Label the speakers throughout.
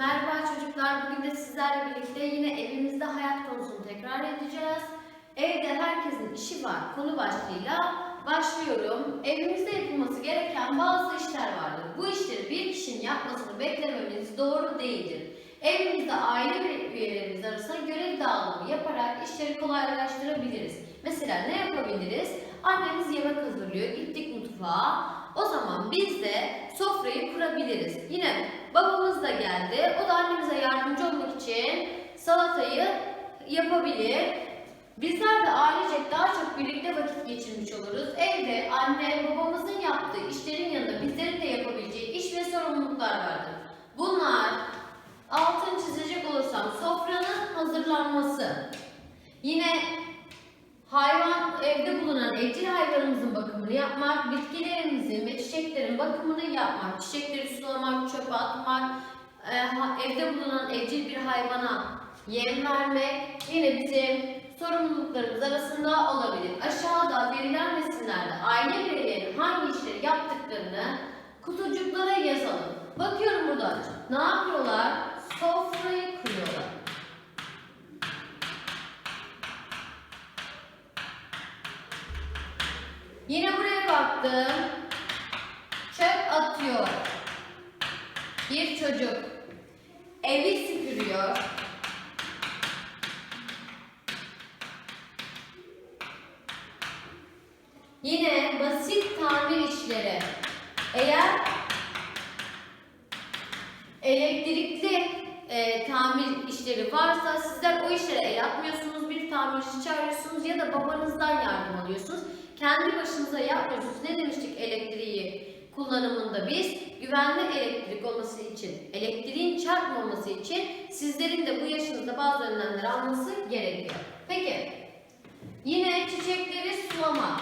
Speaker 1: Merhaba çocuklar, bugün de sizlerle birlikte yine evimizde hayat konusunu tekrar edeceğiz. Evde herkesin işi var konu başlığıyla başlıyorum. Evimizde yapılması gereken bazı işler vardır. Bu işleri bir kişinin yapmasını beklememiz doğru değildir. Evimizde aile üyelerimiz arasında görev dağılımı yaparak işleri kolaylaştırabiliriz. Mesela ne yapabiliriz? Annemiz yemek hazırlıyor, gittik mutfağa. O zaman biz de sofrayı kurabiliriz. Yine babamız da geldi. O da annemize yardımcı olmak için salatayı yapabilir. Bizler de ailecek daha çok birlikte vakit geçirmiş oluruz. Evde anne babamızın yaptığı işlerin yanında bizlerin de yapabileceği iş ve sorumluluklar vardır. Bunlar altın çizecek olursam sofranın hazırlanması. Yine Hayvan evde bulunan evcil hayvanımızın bakımını yapmak, bitkilerimizin ve çiçeklerin bakımını yapmak, çiçekleri sulamak, çöpe atmak, e, evde bulunan evcil bir hayvana yem vermek yine bizim sorumluluklarımız arasında olabilir. Aşağıda verilen resimlerde aile bireylerinin hangi işleri yaptıklarını kutucuklara yazalım. Bakıyorum burada ne yapıyorlar? Sofrayı kuruyorlar. Yine buraya baktım. Çöp atıyor. Bir çocuk. Evi süpürüyor. Yine basit tamir işleri. Eğer elektrikli e, tamir işleri varsa sizler o işlere el atmıyorsunuz, bir çağırıyorsunuz ya da babanızdan yardım alıyorsunuz. Kendi başınıza yapmıyorsunuz. Ne demiştik elektriği kullanımında biz? Güvenli elektrik olması için, elektriğin çarpmaması için sizlerin de bu yaşınızda bazı önlemler alması gerekiyor. Peki, yine çiçekleri sulama.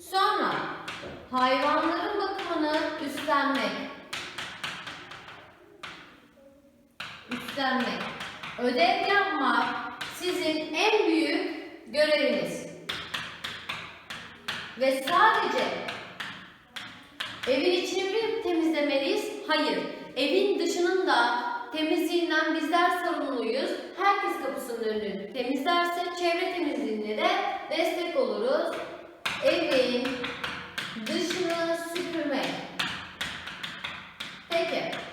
Speaker 1: Sonra hayvanların bakımını üstlenmek. Üstlenmek. Ödev yapmak sizin en büyük göreviniz. Ve sadece evin içini mi temizlemeliyiz? Hayır. Evin dışının da temizliğinden bizler sorumluyuz. Herkes kapısının önünü temizlerse çevre temizliğine de destek oluruz. Evin dışını süpürmek. Peki.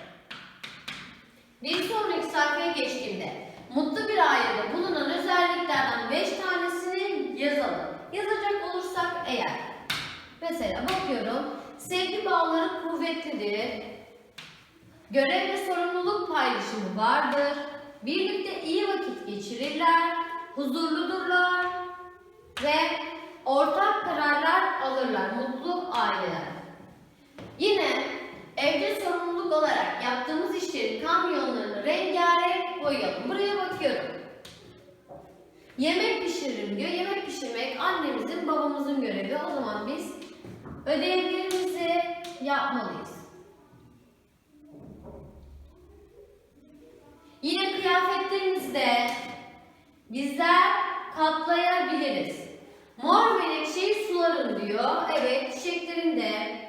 Speaker 1: Bir sonraki sayfaya geçtiğimde mutlu bir ailede bulunan özelliklerden 5 tanesini yazalım. Yazacak olursak eğer. Mesela bakıyorum. Sevgi bağları kuvvetlidir. Görev ve sorumluluk paylaşımı vardır. Birlikte iyi vakit geçirirler. Huzurludurlar. Ve ortak kararlar alırlar. Mutlu aileler. Yine evde sorumluluk olarak yaptığımız işlerin kamyonlarını rengarenk boyayalım. Buraya bakıyorum. Yemek pişiririm diyor. Yemek pişirmek annemizin, babamızın görevi. O zaman biz ödevlerimizi yapmalıyız. Yine kıyafetlerimizde bizler katlayabiliriz. Mor menekşeyi sularım diyor. Evet, çiçeklerin de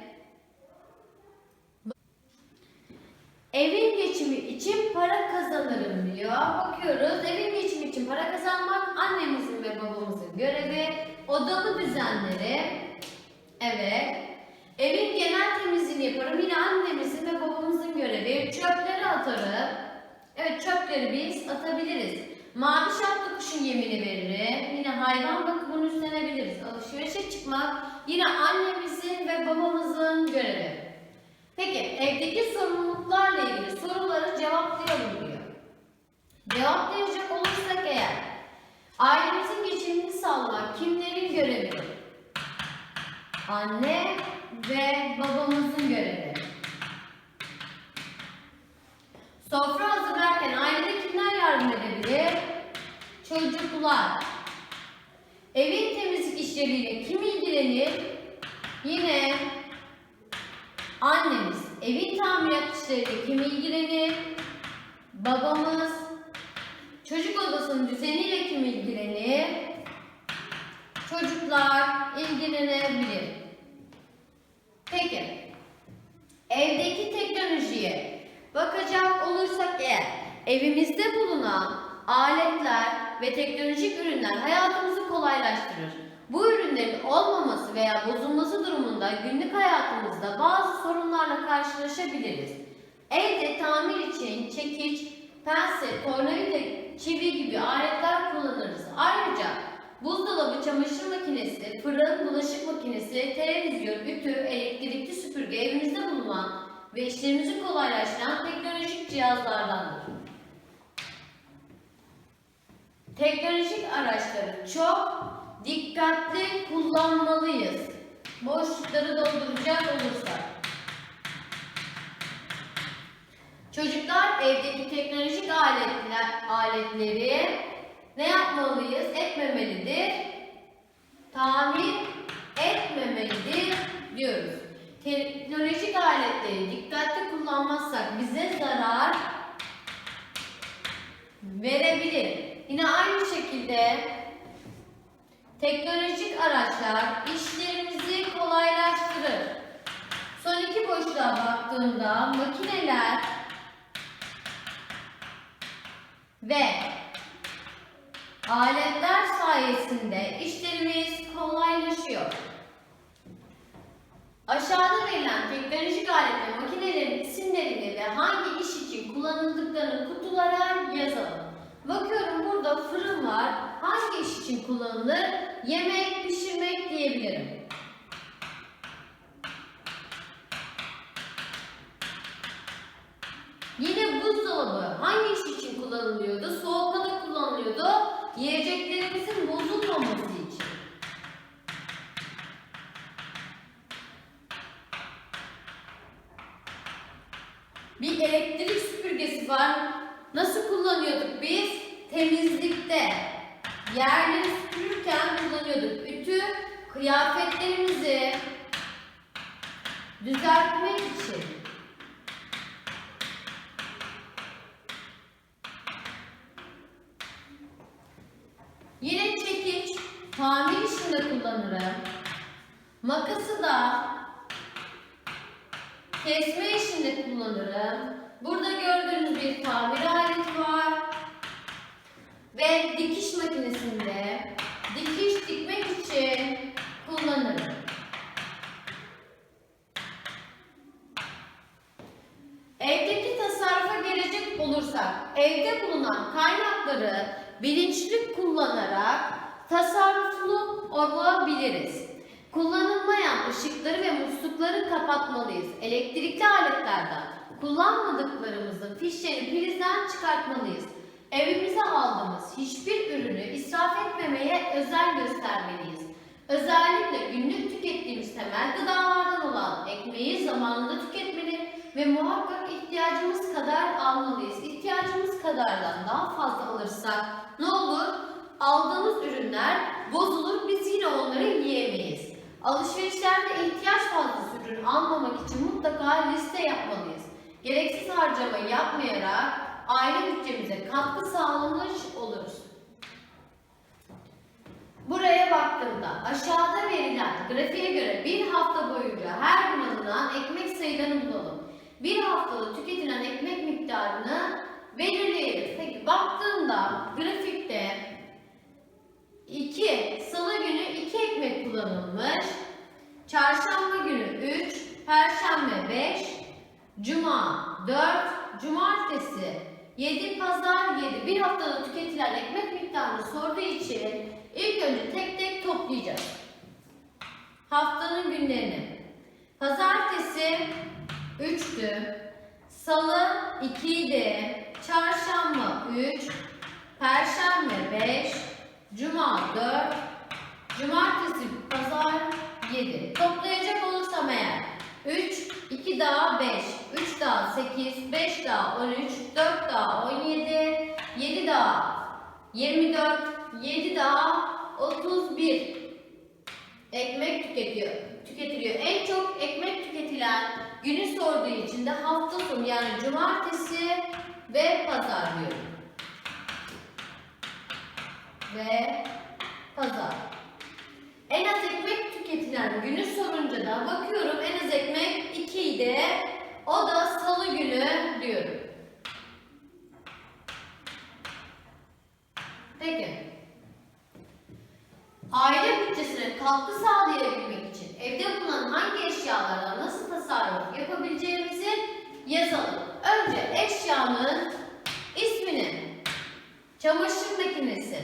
Speaker 1: Evin geçimi için para kazanırım diyor. Bakıyoruz. Evin geçimi için para kazanmak annemizin ve babamızın görevi. Odamı düzenlerim. Evet. Evin genel temizliğini yaparım. Yine annemizin ve babamızın görevi. Çöpleri atarım. Evet çöpleri biz atabiliriz. Mavi şapka kuşun yemini veririm. Yine hayvan bakımını üstlenebiliriz. Alışverişe çıkmak yine annemizin ve babamızın görevi. Peki evdeki sorumluluklarla ilgili soruları cevaplayalım diyor. Cevaplayacak olursak eğer ailemizin geçimini sağlamak kimlerin görevi? Anne ve babamızın görevi. Sofra hazırlarken ailede kimler yardım edebilir? Çocuklar. Evin temizlik işleriyle kim ilgilenir? Yine annemiz. Evin tamirat işleriyle kim ilgilenir? Babamız. Çocuk odasının düzeniyle kim ilgilenir? Çocuklar ilgilenebilir. Peki. Evdeki teknolojiye bakacak olursak eğer evimizde bulunan aletler ve teknolojik ürünler hayatımızı kolaylaştırır. Bu ürünlerin olmaması veya bozulması durumunda günlük hayatımızda bazı sorunlarla karşılaşabiliriz. Evde tamir için çekiç, pense, tornavida çivi gibi aletler kullanırız. Ayrıca buzdolabı, çamaşır makinesi, fırın, bulaşık makinesi, televizyon, ütü, elektrikli süpürge evimizde bulunan ve işlerimizi kolaylaştıran teknolojik cihazlardandır. Teknolojik araçları çok dikkatli kullanmalıyız. Boşlukları dolduracak olursak. Çocuklar evdeki teknolojik aletler, aletleri ne yapmalıyız? Etmemelidir. Tamir etmemelidir diyoruz. Teknolojik aletleri dikkatli kullanmazsak bize zarar verebilir. Yine aynı şekilde teknolojik araçlar işlerimizi kolaylaştırır. Son iki boşluğa baktığımda makineler ve aletler sayesinde işlerimiz kolaylaşıyor. Aşağıda verilen teknolojik alet ve makinelerin isimlerini ve hangi iş için kullanıldıklarını kutulara yazalım. Bakıyorum burada fırın var. Hangi iş için kullanılır? Yemek pişirmek diyebilirim. Yine buzdolabı hangi iş kullanılıyordu? Soğutmada kullanılıyordu. Yiyeceklerimizin bozulmaması için. Bir elektrik süpürgesi var. Nasıl kullanıyorduk biz? Temizlikte. Yerleri süpürürken kullanıyorduk. Ütü kıyafetlerimizi düzeltmek için. Yine çekiç tamir işinde kullanırım. Makası da kesme işinde kullanırım. Burada gördüğünüz bir tamir aleti var. Ve dikiş makinesinde dikiş dikmek için kullanırım. Evdeki tasarrufa gelecek olursak, evde bulunan kaynakları bilinçli kullanarak tasarruflu olabiliriz. Kullanılmayan ışıkları ve muslukları kapatmalıyız. Elektrikli aletlerden kullanmadıklarımızın fişlerini prizden çıkartmalıyız. Evimize aldığımız hiçbir ürünü israf etmemeye özen göstermeliyiz. Özellikle günlük tükettiğimiz temel gıdalardan olan ekmeği zamanında tüketmeli ve muhakkak ihtiyacımız kadar almalıyız. İhtiyacımız kadardan daha fazla alırsak ne olur? Aldığımız ürünler bozulur, biz yine onları yiyemeyiz. Alışverişlerde ihtiyaç fazlası ürün almamak için mutlaka liste yapmalıyız. Gereksiz harcama yapmayarak aile bütçemize katkı sağlamış oluruz. Buraya baktığımda aşağıda verilen grafiğe göre bir hafta boyunca her gün alınan ekmek sayılarını bulalım. Bir haftada tüketilen ekmek miktarını belirleyelim. Peki baktığımda grafikte 2 salı günü 2 ekmek kullanılmış. Çarşamba günü 3, perşembe 5, cuma 4, cumartesi 7, pazar 7. Bir haftada tüketilen ekmek miktarını sorduğu için ilk önce tek tek toplayacağız. Haftanın günlerini. Pazartesi 3'tü. Salı 2 idi. Çarşamba 3, Perşembe 5, Cuma 4, Cumartesi, Pazar 7. Toplayacak olursam eğer 3, 2 daha 5, 3 daha 8, 5 daha 13, 4 daha 17, 7 daha 24, 7 daha 31 ekmek tüketiyor, tüketiliyor. En çok ekmek tüketilen günü sorduğu için de hafta sonu yani cumartesi ve pazar diyorum. Ve pazar. En az ekmek tüketilen günü sorunca da bakıyorum en az ekmek 2 idi. O da salı günü diyorum. Peki. Aile bütçesine katkı sağlayabilmek için evde bulunan hangi eşyalardan nasıl tasarruf yapabileceğimizi yazalım. Önce eşyanın ismini, çamaşır makinesi,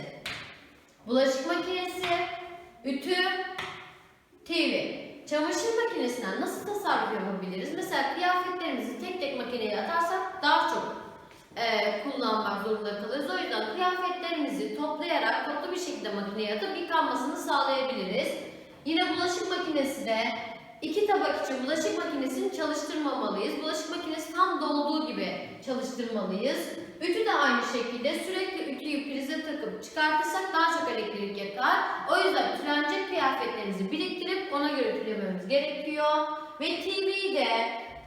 Speaker 1: bulaşık makinesi, ütü, TV. Çamaşır makinesinden nasıl tasarruf yapabiliriz? Mesela kıyafetlerimizi tek tek makineye atarsak daha çok e, kullanmak zorunda kalırız. O yüzden kıyafetlerimizi toplayarak toplu bir şekilde makineye atıp yıkanmasını sağlayabiliriz. Yine bulaşık makinesi de iki tabak için bulaşık makinesini çalıştırmamalıyız. Bulaşık makinesi tam dolduğu gibi çalıştırmalıyız. Ütü de aynı şekilde sürekli ütüyü prize takıp çıkartırsak daha çok elektrik yakar. O yüzden ütülenecek kıyafetlerinizi biriktirip ona göre ütülememiz gerekiyor. Ve TV'yi de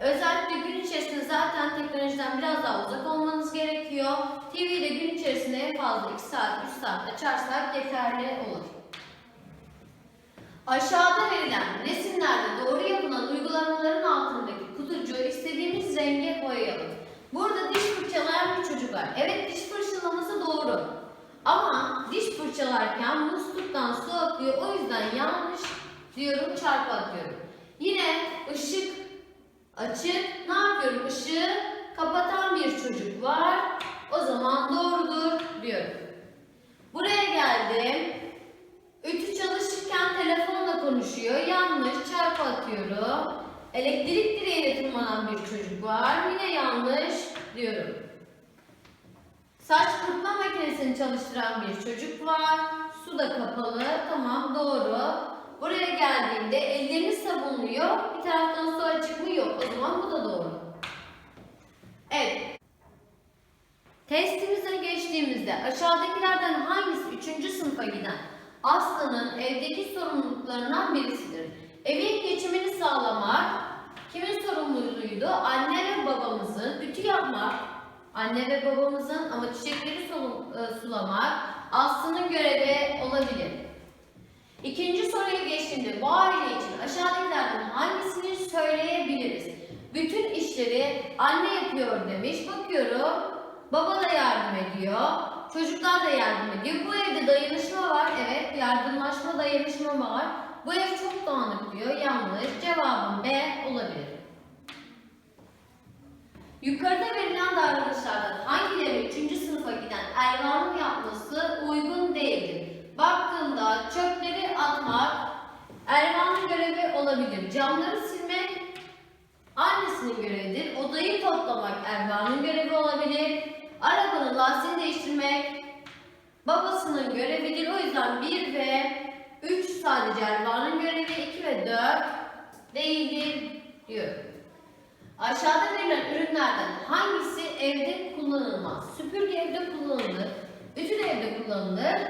Speaker 1: özellikle gün içerisinde zaten teknolojiden biraz daha uzak olmanız gerekiyor. TV'yi de gün içerisinde en fazla 2 saat, 3 saat açarsak yeterli olur. Aşağıda verilen resimlerde doğru yapılan uygulamaların altındaki kutucuğu istediğimiz renge boyayalım. Burada diş fırçalayan bir çocuk var. Evet diş fırçalaması doğru. Ama diş fırçalarken musluktan su akıyor. O yüzden yanlış diyorum çarpı atıyorum. Yine ışık açık. Ne yapıyorum? Işığı kapatan bir çocuk var. O zaman doğrudur diyorum. Buraya geldim. Ütü çalışırken telefonla konuşuyor. Yanlış çarpı atıyorum. Elektrik direğine tırmanan bir çocuk var. Yine yanlış diyorum. Saç kurutma makinesini çalıştıran bir çocuk var. Su da kapalı. Tamam doğru. Buraya geldiğimde ellerini sabunluyor. Bir taraftan su açık. O zaman bu da doğru. Evet. Testimize geçtiğimizde aşağıdakilerden hangisi 3. sınıfa giden Aslı'nın evdeki sorumluluklarından birisidir? Evin geçimini sağlamak kimin sorumluluğuydu? Anne ve babamızın. Ütü yapmak anne ve babamızın ama çiçekleri e, sulamak Aslı'nın görevi olabilir. İkinci soruya geçtiğimde bu aile için aşağıdakilerden hangisini söyleyebiliriz? Bütün işleri anne yapıyor demiş. Bakıyorum. Baba da yardım ediyor. Çocuklar da yardım ediyor. Bu evde dayanışma var. Evet, yardımlaşma, dayanışma var. Bu ev çok dağınık diyor. Yanlış. Cevabım B olabilir. Yukarıda verilen davranışlardan hangileri 3. sınıfa giden Ervan'ın yapması uygun değildir? Atmak Ervan'ın görevi olabilir. Camları silmek annesinin görevidir. Odayı toplamak Ervan'ın görevi olabilir. Arabanın lastiğini değiştirmek babasının görevidir. O yüzden 1 ve 3 sadece Ervan'ın görevi, 2 ve 4 değildir diyorum. Aşağıda verilen ürünlerden hangisi evde kullanılmaz? Süpürge evde kullanılır, ütü de evde kullanılır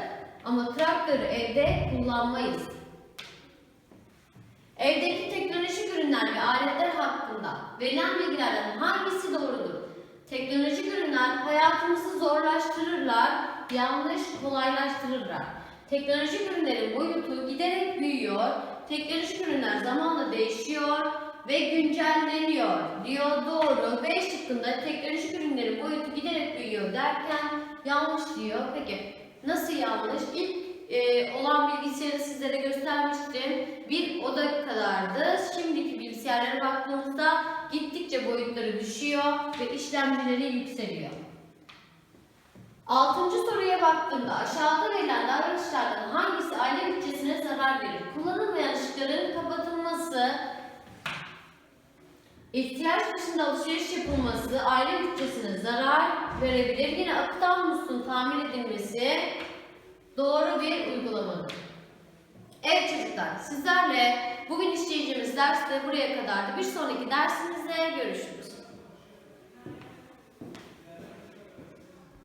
Speaker 1: ama traktörü evde kullanmayız. Evdeki teknolojik ürünler ve aletler hakkında verilen bilgilerden hangisi doğrudur? Teknolojik ürünler hayatımızı zorlaştırırlar, yanlış kolaylaştırırlar. Teknolojik ürünlerin boyutu giderek büyüyor, teknolojik ürünler zamanla değişiyor ve güncelleniyor diyor doğru. B şıkkında teknolojik ürünlerin boyutu giderek büyüyor derken yanlış diyor. Peki nasıl yanlış? İlk e, olan bilgisayarı sizlere göstermiştim. Bir oda kadardı. Şimdiki bilgisayarlara baktığımızda gittikçe boyutları düşüyor ve işlemcileri yükseliyor. Altıncı soruya baktığımda aşağıda verilen davranışlardan hangisi aile bütçesine zarar verir? Kullanılmayan ışıkların kapatılması, ihtiyaç dışında alışveriş yapılması aile bütçesine zarar verebilir. Yine akıtan musluğun tamir edilmesi doğru bir uygulamadır. Evet çocuklar sizlerle bugün işleyeceğimiz ders de buraya kadardı. Bir sonraki dersimizde görüşürüz.